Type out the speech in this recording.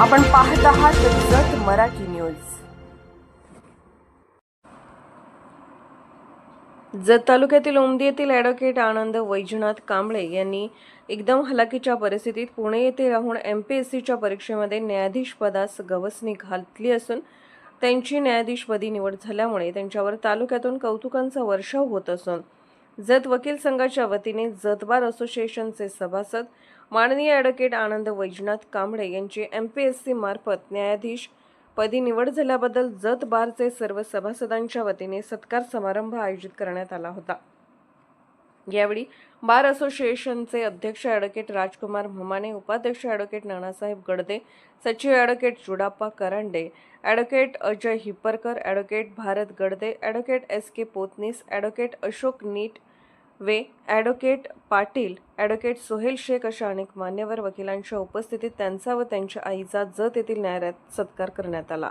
आपण पाहत आहात जत मराठी न्यूज. जत तालुक्यातील ओमदी येथील ॲडव्होकेट आनंद वैजनाथ कांबळे यांनी एकदम हलाखीच्या परिस्थितीत पुणे येथे राहून एम पी एस सीच्या परीक्षेमध्ये न्यायाधीश पदास गवसणी घातली असून त्यांची न्यायाधीशपदी निवड झाल्यामुळे त्यांच्यावर तालुक्यातून कौतुकांचा वर्षाव होत असून जत वकील संघाच्या वतीने जत बार असोसिएशनचे सभासद माननीय ॲडव्होकेट आनंद वैजनाथ कांबळे यांची एम पी एस सी मार्फत न्यायाधीश पदी निवड झाल्याबद्दल जत बारचे सर्व सभासदांच्या वतीने सत्कार समारंभ आयोजित करण्यात आला होता. यावेळी बार असोसिएशनचे अध्यक्ष ॲडव्होकेट राजकुमार म्हमाने उपाध्यक्ष ॲडव्होकेट नानासाहेब गडदे सचिव advocate Judappa Karande advocate Ajay Hipparkar advocate Bharat Gadade advocate S K Potnis advocate Ashok Nitwe advocate Patil advocate Sohail Shaikh अशा अनेक मान्यवर वकिलांच्या उपस्थितीत त्यांचा व त्यांच्या आईचा जत येथील न्यायालयात सत्कार करण्यात आला.